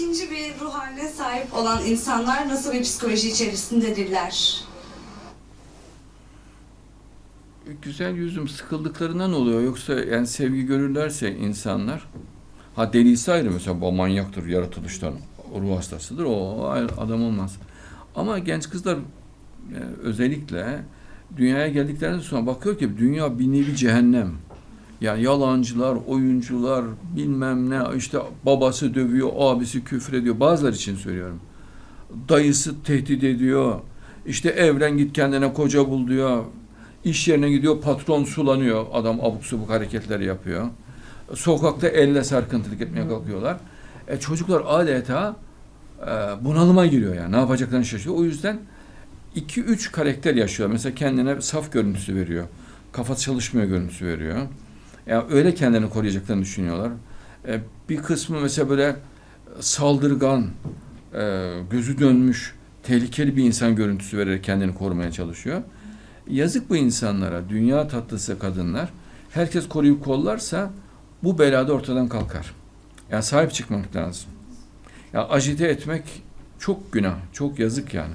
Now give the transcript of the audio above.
ikinci bir ruh haline sahip olan insanlar nasıl bir psikoloji içerisindedirler? Güzel yüzüm sıkıldıklarından oluyor. Yoksa yani sevgi görürlerse insanlar ha delisi ayrı mesela bu manyaktır yaratılıştan ruh hastasıdır o adam olmaz. Ama genç kızlar e, özellikle dünyaya geldiklerinde sonra bakıyor ki dünya bir nevi cehennem. Yani yalancılar, oyuncular, bilmem ne işte babası dövüyor, abisi küfür ediyor. Bazıları için söylüyorum. Dayısı tehdit ediyor. İşte evlen git kendine koca bul diyor. İş yerine gidiyor patron sulanıyor. Adam abuk subuk hareketler yapıyor. Sokakta elle sarkıntılık etmeye kalkıyorlar. E, çocuklar adeta e, bunalıma giriyor yani. Ne yapacaklarını şaşırıyor. O yüzden 2-3 karakter yaşıyor. Mesela kendine saf görüntüsü veriyor. Kafası çalışmıyor görüntüsü veriyor. Yani öyle kendini koruyacaklarını düşünüyorlar. E, bir kısmı mesela böyle saldırgan, e, gözü dönmüş, tehlikeli bir insan görüntüsü vererek kendini korumaya çalışıyor. Yazık bu insanlara, dünya tatlısı kadınlar. Herkes koruyup kollarsa bu belada ortadan kalkar. Yani sahip çıkmak lazım. Ya acite etmek çok günah, çok yazık yani.